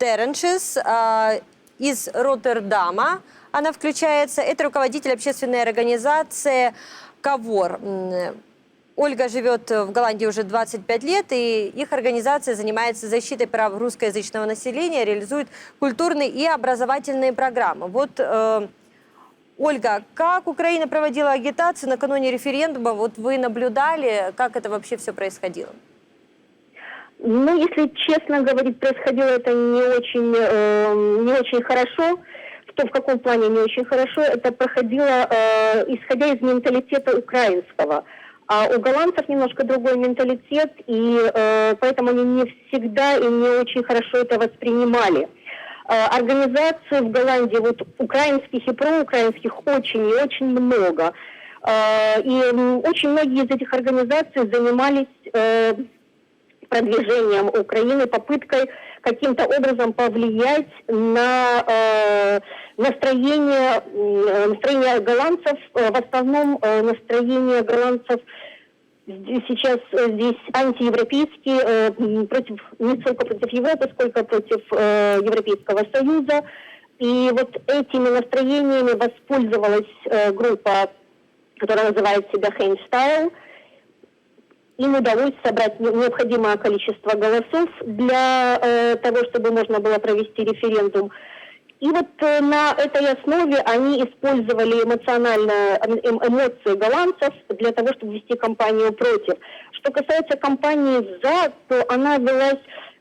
Тереншес а, из Роттердама. Она включается. Это руководитель общественной организации «Кавор». Ольга живет в Голландии уже 25 лет, и их организация занимается защитой прав русскоязычного населения, реализует культурные и образовательные программы. Вот, э, Ольга, как Украина проводила агитацию накануне референдума? Вот вы наблюдали, как это вообще все происходило? Ну, если честно говорить, происходило это не очень, э, не очень хорошо. В том, в каком плане не очень хорошо, это проходило, э, исходя из менталитета украинского. А у голландцев немножко другой менталитет, и э, поэтому они не всегда и не очень хорошо это воспринимали. Э, организаций в Голландии, вот украинских и проукраинских, очень и очень много. Э, и очень многие из этих организаций занимались э, продвижением Украины, попыткой каким-то образом повлиять на э, настроение, э, настроение голландцев, э, в основном э, настроение голландцев сейчас э, здесь антиевропейские, э, против, не столько против Европы, сколько против э, Европейского Союза. И вот этими настроениями воспользовалась э, группа, которая называет себя Хейнстайл, им удалось собрать не- необходимое количество голосов для э, того, чтобы можно было провести референдум. И вот э, на этой основе они использовали эмоциональные эм- эм- эмоции голландцев для того, чтобы вести кампанию против. Что касается кампании «за», то она велась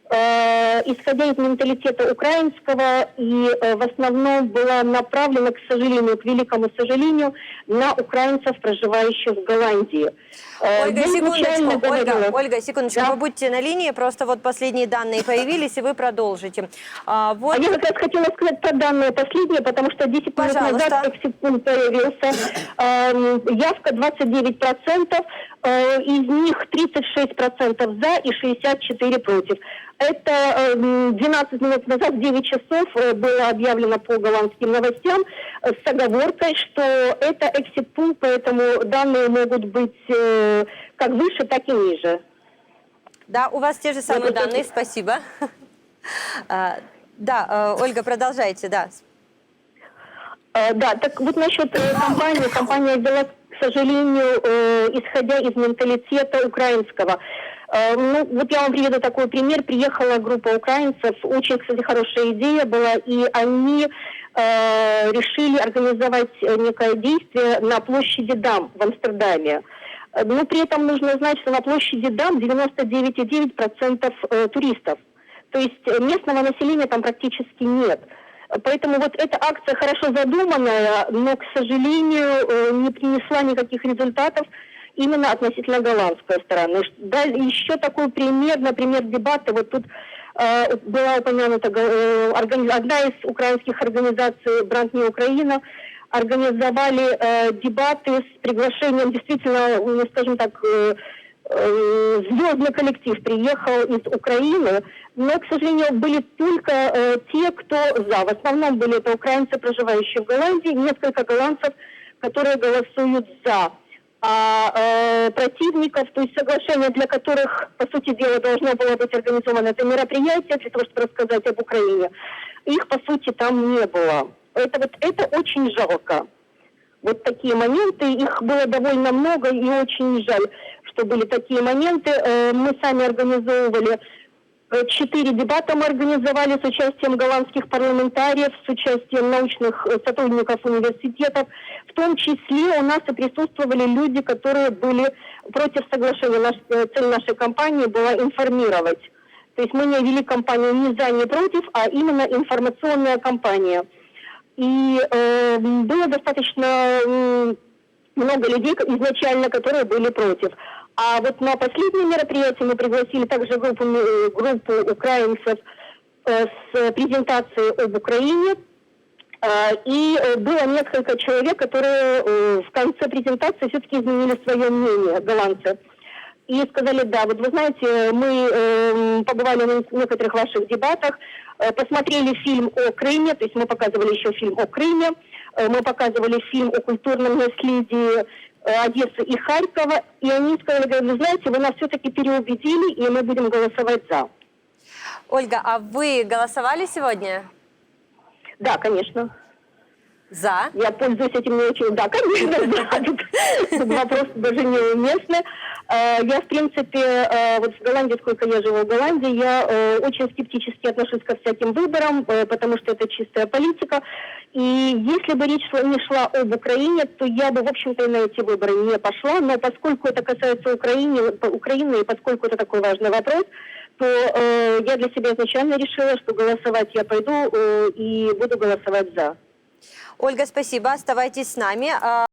э, исходя из менталитета украинского и э, в основном была направлена, к сожалению, к великому сожалению, на украинцев, проживающих в Голландии. Э, Ольга, изначально секундочку, Ольга, говорила- Ольга, секундочку, Да. вы будьте на линии, просто вот последние данные появились, и вы продолжите. А, вот, А я как раз хотела сказать про данные последние, потому что 10 минут Пожалуйста. назад секунд появился эм, явка 29%, э, из них 36% за и 64% против. Это эм, 12 минут назад, в 9 часов, э, было объявлено по голландским новостям э, с оговоркой, что это эксит-пул, поэтому данные могут быть э, как выше, так и ниже. да, у вас те же самые просто- данные, спасибо. А, Да, Ольга, продолжайте, да. Да, так вот насчет компании. Компания вела, к сожалению, э, исходя из менталитета украинского. Э, Ну, вот я вам приведу такой пример. Приехала группа украинцев, очень, кстати, хорошая идея была, и они э, решили организовать э, некое действие на площади Дам в Амстердаме. Но при этом нужно знать, что на площади Дам 99,9% э, туристов. То есть местного населения там практически нет. Поэтому вот эта акция хорошо задуманная, но, к сожалению, не принесла никаких результатов именно относительно голландской стороны. Да, еще такой пример, например, дебаты. Вот тут э, была упомянута э, одна из украинских организаций «Бранд не Украина», организовали э, дебаты с приглашением действительно, ну, скажем так, э, э, звездный коллектив приехал из Украины, но, к сожалению, были только э, те, кто за. В основном были это украинцы, проживающие в Голландии, несколько голландцев, которые голосуют за. А э, противников, то есть соглашения, для которых, по сути дела, должно было быть организовано это мероприятие, для того, чтобы рассказать об Украине, их, по сути, там не было. Это вот это очень жалко вот такие моменты. Их было довольно много, и очень жаль, что были такие моменты. Э, Мы сами организовывали четыре дебата мы организовали с участием голландских парламентариев, с участием научных э, сотрудников университетов. В том числе у нас и присутствовали люди, которые были против соглашения. Наш, э, цель нашей кампании была информировать. То есть мы не вели кампанию ни за, ни против, а именно информационная кампания. И э, было достаточно м, много людей изначально, которые были против. А вот на последнее мероприятие мы пригласили также группу, э, группу украинцев э, с презентацией об Украине. Э, И было несколько человек, которые в конце презентации все-таки изменили свое мнение, голландцы. И сказали, да, вот вы знаете, мы э, побывали на некоторых ваших дебатах, посмотрели фильм о Крыме, то есть мы показывали еще фильм о Крыме, мы показывали фильм о культурном наследии Одессы и Харькова, и они сказали, говорят, вы знаете, вы нас все-таки переубедили, и мы будем голосовать за. Ольга, а вы голосовали сегодня? Да, конечно. За. Я пользуюсь этим не очень. Да, конечно, да. Тут, тут вопрос даже неуместный. Э, Я, в принципе, э, вот в Голландии, сколько я живу в Голландии, я э, очень скептически отношусь ко всяким выборам, потому что это чистая политика. И если бы речь шла- не шла об Украине, то я бы, в общем-то, и на эти выборы не пошла. Но поскольку это касается Украины, Украины и поскольку это такой важный вопрос, то э, я для себя изначально решила, что голосовать я пойду э, и буду голосовать за. Ольга, спасибо. Оставайтесь с нами. А,